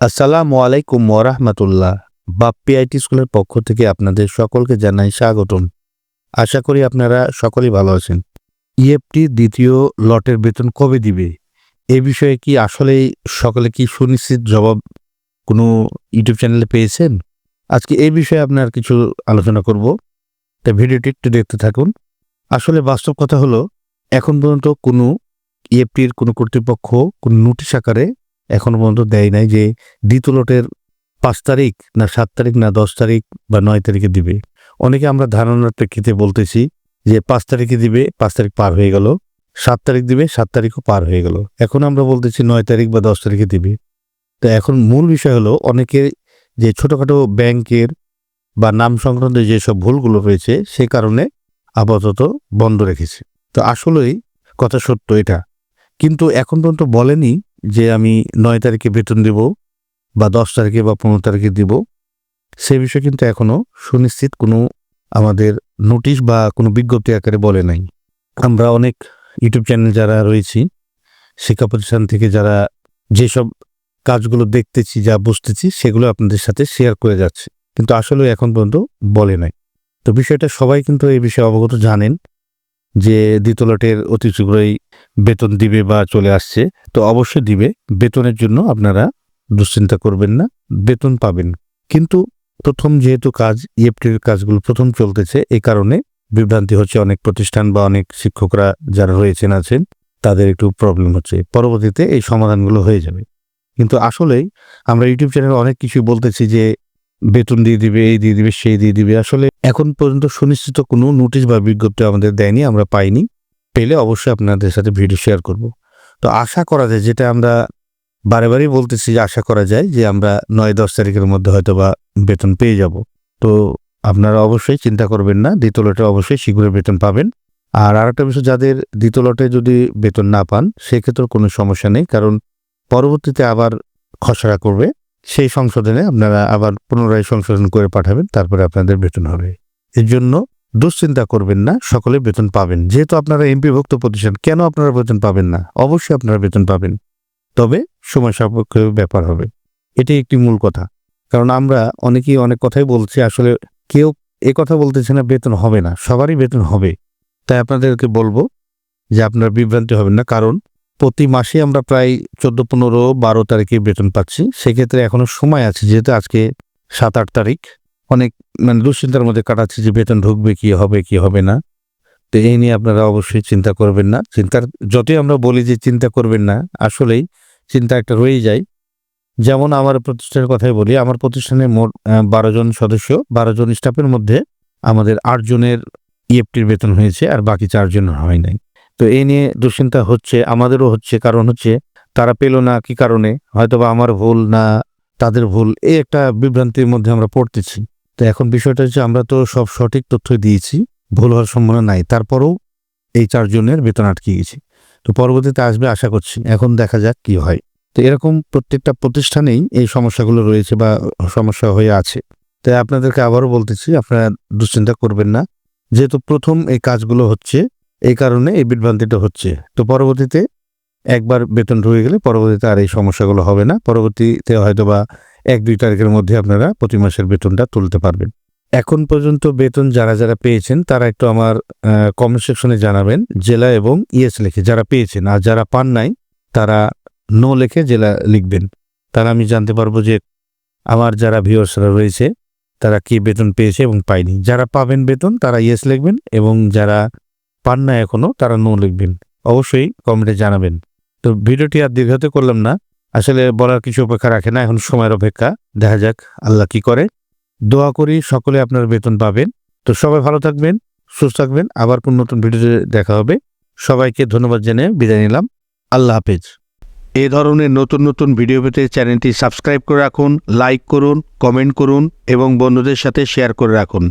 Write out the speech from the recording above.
আসসালামু আলাইকুম ওরহমতুল্লাহ বাপ্পি আইটি স্কুলের পক্ষ থেকে আপনাদের সকলকে জানাই স্বাগতম। আশা করি আপনারা সকলেই ভালো আছেন। ইএফটি দ্বিতীয় লটের বেতন কবে দিবে? এ বিষয়ে কি আসলেই সকলে কি সুনিশ্চিত জবাব কোনো ইউটিউব চ্যানেলে পেয়েছেন? আজকে এই বিষয়ে আপনার কিছু আলোচনা করব। তা ভিডিওটি একটু দেখতে থাকুন। আসলে বাস্তব কথা হলো, এখন পর্যন্ত কোনো ইএফটির কোনো কর্তৃপক্ষ কোনো নোটিশ আকারে এখনও পর্যন্ত দেয় নাই যে দ্বিতীয় লটের পাঁচ তারিখ না সাত তারিখ না দশ তারিখ বা নয় তারিখে দিবে। অনেকে আমরা ধারণার প্রেক্ষিতে বলতেছি যে পাঁচ তারিখে দিবে, পাঁচ তারিখ পার হয়ে গেল। সাত তারিখ দিবে, সাত তারিখও পার হয়ে গেল। এখন আমরা বলতেছি নয় তারিখ বা দশ তারিখে দিবে। তো এখন মূল বিষয় হলো অনেকে যে ছোটোখাটো ব্যাংকের বা নাম সংক্রান্ত যেসব ভুলগুলো রয়েছে সে কারণে আপাতত বন্ধ রেখেছে। তো আসলেই কথা সত্য এটা। কিন্তু এখন পর্যন্ত বলেনি যে আমি নয় তারিখে বেতন দেব বা দশ তারিখে বা পনেরো তারিখে দিব, সে বিষয়ে কিন্তু এখনও সুনিশ্চিত কোনো আমাদের নোটিশ বা কোনো বিজ্ঞপ্তি আকারে বলে নাই। আমরা অনেক ইউটিউব চ্যানেল যারা রয়েছি, শিক্ষা প্রতিষ্ঠান থেকে যারা যেসব কাজগুলো দেখতেছি যা বুঝতেছি সেগুলো আপনাদের সাথে শেয়ার করে যাচ্ছে। কিন্তু আসলে এখন পর্যন্ত বলে নাই। তো বিষয়টা সবাই কিন্তু এই বিষয়ে অবগত জানেন। যে দ্বিতীয় লটের অতি শীঘ্রই বেতন দিবে বা চলে আসছে, তো অবশ্যই দিবে। বেতনের জন্য আপনারা দুশ্চিন্তা করবেন না, বেতন পাবেন। কিন্তু প্রথম যেহেতু কাজ ইএফটির কাজগুলো প্রথম চলতেছে এই কারণে বিভ্রান্তি হচ্ছে অনেক প্রতিষ্ঠান বা অনেক শিক্ষকরা যারা রয়েছেন, আছেন, তাদের একটু প্রবলেম হচ্ছে। পরবর্তীতে এই সমাধানগুলো হয়ে যাবে। কিন্তু আসলেই আমরা ইউটিউব চ্যানেলে অনেক কিছু বলতেছি যে বেতন দিয়ে দিবে, এই দিয়ে দিবে, সেই দিয়ে দিবে। আসলে এখন পর্যন্ত সুনিশ্চিত কোনো নোটিশ বা বিজ্ঞপ্তি আমাদের দেয়নি, আমরা পাইনি। পেলে অবশ্যই আপনাদের সাথে ভিডিও শেয়ার করব। তো আশা করা যায়, যেটা আমরা বারে বারেই বলতেছি যে আশা করা যায় যে আমরা নয়, দশ তারিখের মধ্যে হয়তো বা বেতন পেয়ে যাব। তো আপনারা অবশ্যই চিন্তা করবেন না, দ্বিতীয় লটে অবশ্যই শীঘ্রই বেতন পাবেন। আর আরেকটা বিষয়, যাদের দ্বিতীয় লটে যদি বেতন না পান সেক্ষেত্রে কোনো সমস্যা নেই, কারণ পরবর্তীতে আবার খসড়া করবে। সেই সংশোধনে আপনারা আবার পুনরায় সংশোধন করে পাঠাবেন, তারপরে আপনাদের বেতন হবে। এর জন্য দুশ্চিন্তা করবেন না, সকলে বেতন পাবেন। যেহেতু আপনারা এমপিভুক্ত প্রতিষ্ঠান, কেন আপনারা বেতন পাবেন না? অবশ্যই আপনারা বেতন পাবেন। তবে সময় সাপেক্ষ ব্যাপার হবে। এটি একটি মূল কথা। কারণ আমরা অনেকেই অনেক কথাই বলছি, আসলে কেউ এ কথা বলতেছে না, বেতন হবে না। সবারই বেতন হবে। তাই আপনাদেরকে বলব যে আপনারা বিভ্রান্তি হবেন না। কারণ প্রতি মাসে আমরা প্রায় চোদ্দ, পনেরো, বারো তারিখে বেতন পাচ্ছি। সেক্ষেত্রে এখনও সময় আছে, যেহেতু আজকে সাত, আট তারিখ। অনেক মানে দুশ্চিন্তার মধ্যে কাটাচ্ছি যে বেতন ঢুকবে কি, হবে কি, হবে না। তো এই নিয়ে আপনারা অবশ্যই চিন্তা করবেন না। চিন্তার, যতই আমরা বলি যে চিন্তা করবেন না, আসলেই চিন্তা একটা রয়েই যায়। যেমন আমার প্রতিষ্ঠানের কথাই বলি, আমার প্রতিষ্ঠানে মোট বারো জন সদস্য, বারো জন স্টাফের মধ্যে আমাদের আটজনের ইএফটির বেতন হয়েছে, আর বাকি চারজনের হয় নাই। তো এই নিয়ে দুশ্চিন্তা হচ্ছে, আমাদেরও হচ্ছে, কারণ হচ্ছে তারা পেল না কি কারণে? হয়তোবা আমার ভুল না তাদের ভুল, এই একটা বিভ্রান্তির মধ্যে আমরা পড়তেছি। তো এখন বিষয়টা হচ্ছে আমরা তো সব সঠিক তথ্য দিয়েছি, ভুল হওয়ার সম্ভাবনা নাই, তারপরেও এই চারজনের বেতন আটকে গেছে। তো পরবর্তীতে আসবে আশা করছি, এখন দেখা যাক কি হয়। তো এরকম প্রত্যেকটা প্রতিষ্ঠানেই এই সমস্যাগুলো রয়েছে বা সমস্যা হয়ে আছে। তাই আপনাদেরকে আবারও বলতেছি, আপনারা দুশ্চিন্তা করবেন না। যেহেতু প্রথম এই কাজগুলো হচ্ছে এই কারণে এই বিভ্রান্তিটা হচ্ছে। তো পরবর্তীতে একবার বেতন ঢুকে গেলে পরবর্তীতে আর এই সমস্যাগুলো হবে না। পরবর্তীতে হয়তো বা এক, দুই তারিখের মধ্যে আপনারা প্রতি মাসের বেতনটা তুলতে পারবেন। এখন পর্যন্ত বেতন যারা যারা পেয়েছেন, তারা একটু আমার কমেন্ট সেকশনে জানাবেন। জেলা এবং ইএস লেখে যারা পেয়েছেন আর যারা পান নাই, তারা নো লেখে জেলা লিখবেন। তারা আমি জানতে পারব যে আমার যারা ভিউয়ার্সরা রয়েছে, তারা কি বেতন পেয়েছে এবং পায়নি। যারা পাবেন বেতন, তারা ইয়েস লিখবেন এবং যারা পান না এখনও, তারা নো লিখবেন। অবশ্যই কমেন্টে জানাবেন। তো ভিডিওটি আর দীর্ঘাতে করলাম না। আসলে বলার কিছু অপেক্ষা রাখে না, এখন সময়ের অপেক্ষা। দেখা যাক আল্লাহ কি করে। দোয়া করি সকলে আপনার বেতন পাবেন। তো সবাই ভালো থাকবেন, সুস্থ থাকবেন। আবার কোন নতুন ভিডিওতে দেখা হবে। সবাইকে ধন্যবাদ জেনে বিদায় নিলাম। আল্লাহ হাফেজ। এ ধরনের নতুন নতুন ভিডিও পেতে চ্যানেলটি সাবস্ক্রাইব করে রাখুন, লাইক করুন, কমেন্ট করুন এবং বন্ধুদের সাথে শেয়ার করে রাখুন।